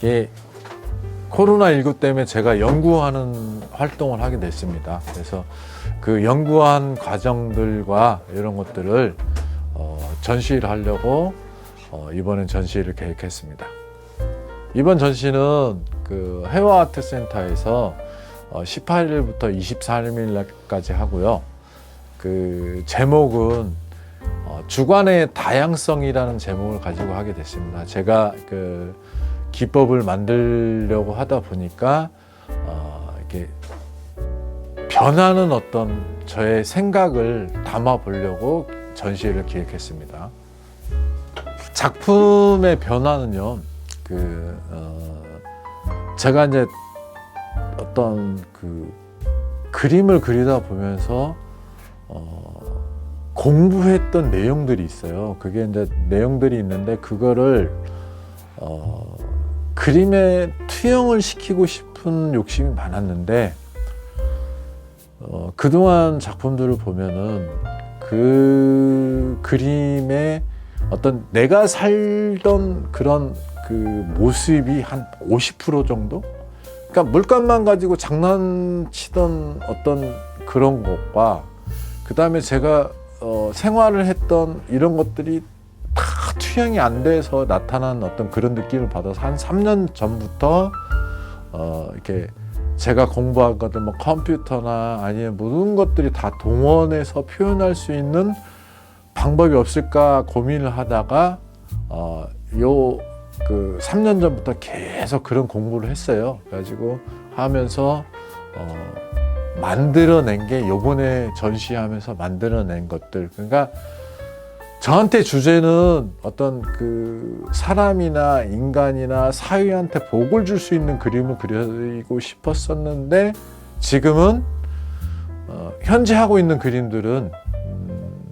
이게 코로나19 때문에 제가 연구하는 활동을 하게 됐습니다. 그래서 그 연구한 과정들과 이런 것들을 어, 전시를 하려고 어, 이번엔 전시를 계획했습니다. 이번 전시는 그 해와 아트 센터에서 어, 18일부터 24일까지 하고요. 그 제목은 어, 주관의 다양성이라는 제목을 가지고 하게 됐습니다. 제가 그 기법을 만들려고 하다 보니까 어, 이렇게 변하는 어떤 저의 생각을 담아 보려고 전시회를 기획했습니다. 작품의 변화는요, 그 어, 제가 이제 어떤 그 그림을 그리다 보면서 어, 공부했던 내용들이 있어요. 그게 이제 내용들이 있는데 그거를 어, 그림에 투영을 시키고 싶은 욕심이 많았는데 어, 그동안 작품들을 보면은 그 그림에 어떤 내가 살던 그런 그 모습이 한 50% 정도? 그러니까 물감만 가지고 장난치던 어떤 그런 것과 그 다음에 제가 어, 생활을 했던 이런 것들이 다 투영이 안 돼서 나타난 어떤 그런 느낌을 받아서 한 3년 전부터 어, 이렇게 제가 공부한 것들 뭐 컴퓨터나 아니면 모든 것들이 다 동원해서 표현할 수 있는 방법이 없을까 고민을 하다가 어, 요그 3년 전부터 계속 그런 공부를 했어요. 그래가지고 하면서 어, 만들어낸 게 요번에 전시하면서 만들어낸 것들. 그러니까 저한테 주제는 어떤 그 사람이나 인간이나 사회한테 복을 줄 수 있는 그림을 그리고 싶었었는데 지금은 어, 현재 하고 있는 그림들은 음,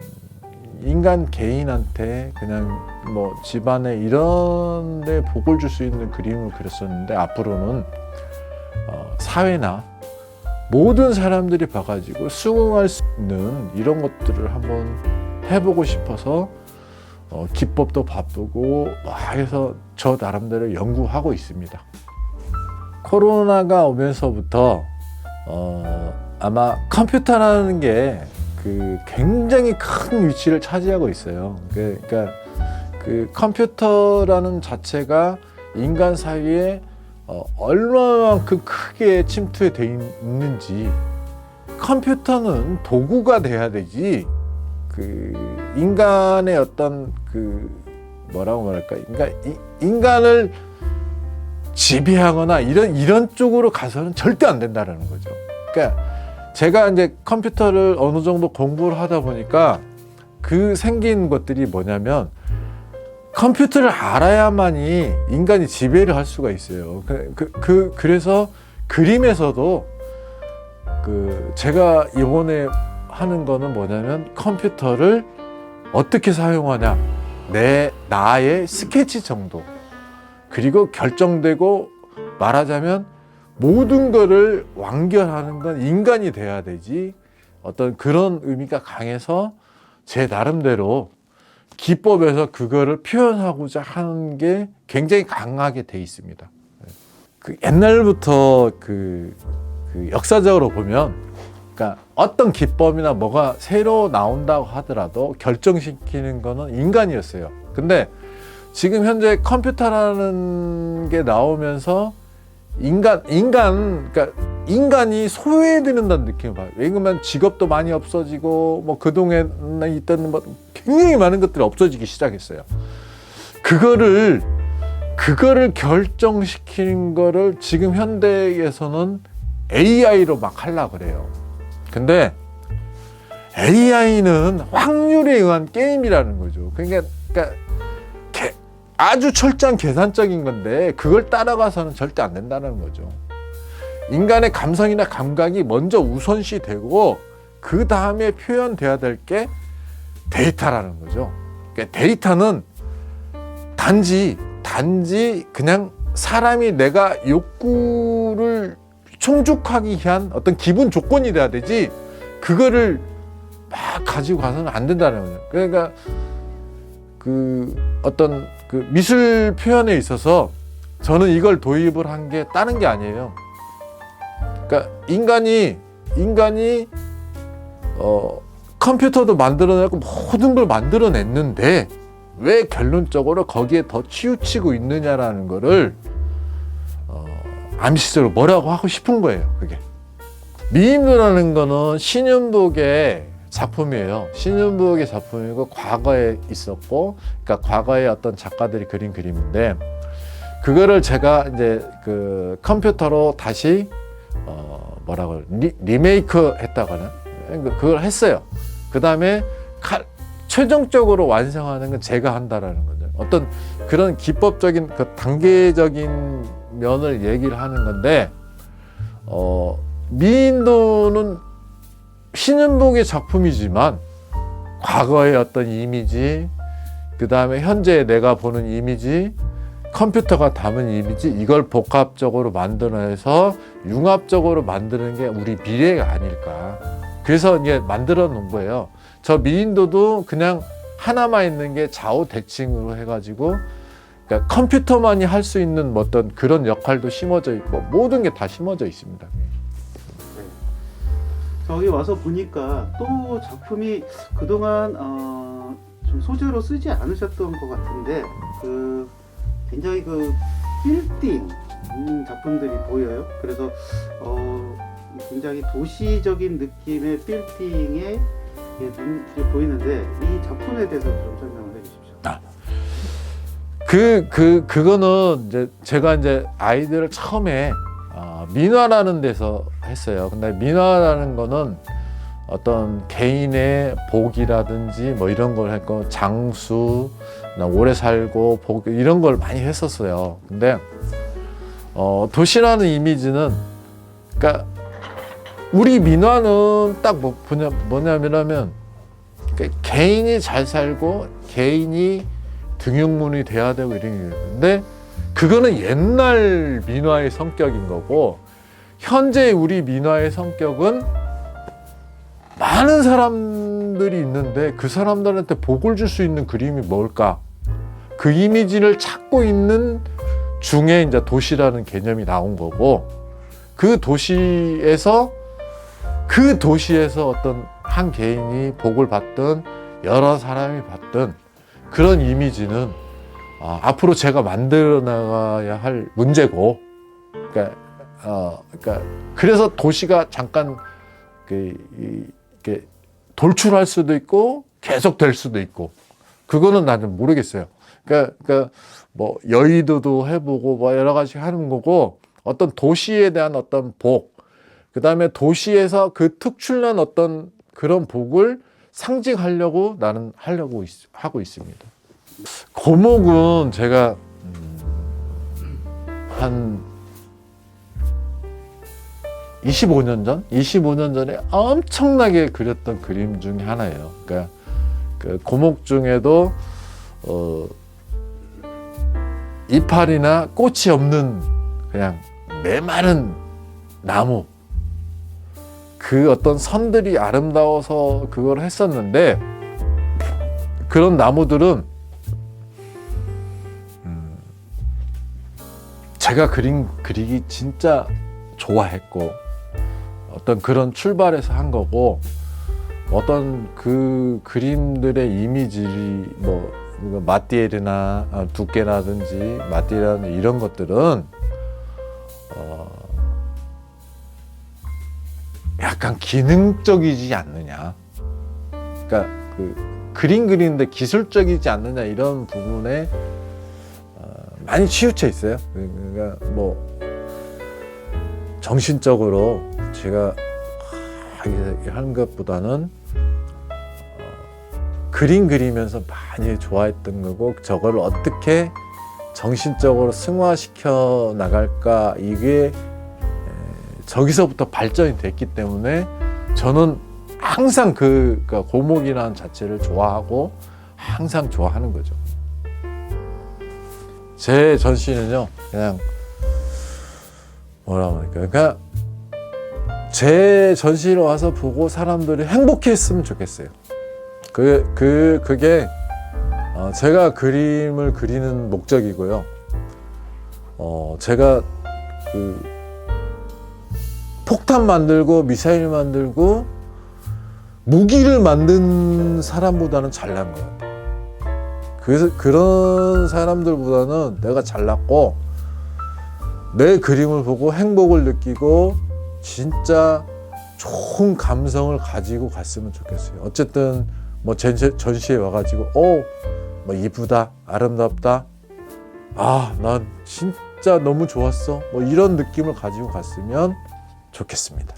인간 개인한테 그냥 뭐 집안에 이런 데 복을 줄 수 있는 그림을 그렸었는데 앞으로는 어, 사회나 모든 사람들이 봐가지고 수긍할 수 있는 이런 것들을 한번 해보고 싶어서 어, 기법도 바쁘고 막 해서 저 나름대로 연구하고 있습니다. 코로나가 오면서부터 어, 아마 컴퓨터라는 게 그 굉장히 큰 위치를 차지하고 있어요. 그- 그러니까 그 컴퓨터라는 자체가 인간 사이에 어, 얼마만큼 크게 침투해 돼 있는지 컴퓨터는 도구가 돼야 되지 그 인간의 어떤 그 뭐라고 말할까 인간 이- 인간을 지배하거나 이런 이런 쪽으로 가서는 절대 안 된다라는 거죠. 그러니까 제가 이제 컴퓨터를 어느 정도 공부를 하다 보니까 그 생긴 것들이 뭐냐면 컴퓨터를 알아야만이 인간이 지배를 할 수가 있어요. 그, 그, 그 그래서 그림에서도 그 제가 이번에 하는 거는 뭐냐면 컴퓨터를 어떻게 사용하냐. 내 나의 스케치 정도. 그리고 결정되고 말하자면 모든 거를 완결하는 건 인간이 돼야 되지. 어떤 그런 의미가 강해서 제 나름대로 기법에서 그거를 표현하고자 하는 게 굉장히 강하게 돼 있습니다. 그 옛날부터 그, 그 역사적으로 보면 그러니까 어떤 기법이나 뭐가 새로 나온다고 하더라도 결정시키는 거는 인간이었어요. 근데 지금 현재 컴퓨터라는 게 나오면서 인간 인간 그러니까 인간이 소외되는다는 느낌을 봐요. 왜냐면 직업도 많이 없어지고 뭐 그동안에 있던 뭐 굉장히 많은 것들이 없어지기 시작했어요. 그거를 그거를 결정시키는 거를 지금 현대에서는 AI로 막 하려 그래요. 근데 AI는 확률에 의한 게임이라는 거죠. 그러니까, 그러니까 개- 아주 철저한 계산적인 건데 그걸 따라가서는 절대 안 된다는 거죠. 인간의 감성이나 감각이 먼저 우선시 되고 그 다음에 표현돼야 될 게 데이터라는 거죠. 그러니까 데이터는 단지 단지 그냥 사람이 내가 욕구를 충족하기 위한 어떤 기본 조건이 돼야 되지 그거를 막 가지고 가서는 안 된다는 거죠. 그러니까 그 어떤 그 미술 표현에 있어서 저는 이걸 도입을 한 게 다른 게 아니에요. 그러니까 인간이 인간이 어 컴퓨터도 만들어내고 모든 걸 만들어냈는데 왜 결론적으로 거기에 더 치우치고 있느냐라는 거를 어, 암시적으로 뭐라고 하고 싶은 거예요. 그게 미인도라는 거는 신윤복의 작품이에요. 신윤복의 작품이고 과거에 있었고, 그러니까 과거에 어떤 작가들이 그린 그림인데 그거를 제가 이제 그 컴퓨터로 다시 어 뭐라고 리, 리메이크 했다거나 그러니까 그걸 했어요. 그 다음에 최종적으로 완성하는 건 제가 한다라는 거죠. 어떤 그런 기법적인 그 단계적인 면을 얘기를 하는 건데 어 미인도는 신윤복의 작품이지만 과거의 어떤 이미지 그 다음에 현재 내가 보는 이미지 컴퓨터가 담은 이미지 이걸 복합적으로 만들어내서 융합적으로 만드는 게 우리 미래가 아닐까. 그래서 이제 만들어 놓은 거예요. 저 미인도도 그냥 하나만 있는 게 좌우 대칭으로 해가지고 그러니까 컴퓨터만이 할 수 있는 뭐 어떤 그런 역할도 심어져 있고 모든 게 다 심어져 있습니다 저기 와서 보니까 또 작품이 그동안 어, 좀 소재로 쓰지 않으셨던 것 같은데 그 굉장히 그 빌딩 음, 작품들이 보여요. 그래서 어, 굉장히 도시적인 느낌의 빌딩에 보이는데 이 작품에 대해서 좀 해주십시오. 그, 그, 그거는 이제 제가 이제 아이들을 처음에 어, 민화라는 데서 했어요. 근데 민화라는 거는 어떤 개인의 복이라든지 뭐 이런 걸 했고 장수, 나 오래 살고 복 이런 걸 많이 했었어요. 근데 어, 도시라는 이미지는 그러니까 우리 민화는 딱 뭐, 뭐냐, 뭐냐면 그러니까 개인이 잘 살고 개인이 등용문이 돼야 되고 이런 게 있는데 그거는 옛날 민화의 성격인 거고 현재 우리 민화의 성격은 많은 사람들이 있는데 그 사람들한테 복을 줄 수 있는 그림이 뭘까? 그 이미지를 찾고 있는 중에 이제 도시라는 개념이 나온 거고 그 도시에서 그 도시에서 어떤 한 개인이 복을 받든 여러 사람이 받든 그런 이미지는 아, 앞으로 제가 만들어 나가야 할 문제고, 그러니까, 어, 그러니까 그래서 도시가 잠깐 그, 이, 이렇게 돌출할 수도 있고 계속 될 수도 있고, 그거는 나는 모르겠어요. 그러니까, 그러니까 뭐 여의도도 해보고 뭐 여러 가지 하는 거고 어떤 도시에 대한 어떤 복, 그 다음에 도시에서 그 특출난 어떤 그런 복을 상징하려고 나는 하려고 있- 하고 있습니다. 고목은 제가 음, 한 25년 전, 25년 전에 엄청나게 그렸던 그림 중에 하나예요. 그러니까 그 고목 중에도 어, 이파리나 꽃이 없는 그냥 메마른 나무 그 어떤 선들이 아름다워서 그걸 했었는데 그런 나무들은 음, 제가 그린 그리기 진짜 좋아했고 어떤 그런 출발에서 한 거고 어떤 그 그림들의 이미지 뭐 마띠에르나 아, 두께라든지 마띠에르나 이런 것들은 어, 약간 기능적이지 않느냐. 그러니까 그 그림 그리는데 기술적이지 않느냐 이런 부분에 어, 많이 치우쳐 있어요. 그러니까 뭐 정신적으로 제가 하는 것보다는 어, 그림 그리면서 많이 좋아했던 거고 저걸 어떻게 정신적으로 승화시켜 나갈까 이게 저기서부터 발전이 됐기 때문에 저는 항상 그 그러니까 고목이라는 자체를 좋아하고 항상 좋아하는 거죠. 제 전시는요, 그냥 뭐라 그럴까, 그러니까 제 전시를 와서 보고 사람들이 행복했으면 좋겠어요. 그, 그, 그게 어, 제가 그림을 그리는 목적이고요. 어, 제가 그 폭탄 만들고 미사일 만들고 무기를 만든 사람보다는 잘난 것 같아요. 그래서 그런 사람들보다는 내가 잘났고 내 그림을 보고 행복을 느끼고 진짜 좋은 감성을 가지고 갔으면 좋겠어요. 어쨌든 뭐 전시, 전시회 와가지고 어, 뭐 이쁘다, 아름답다. 아, 난 진짜 너무 좋았어. 뭐 이런 느낌을 가지고 갔으면 좋겠습니다.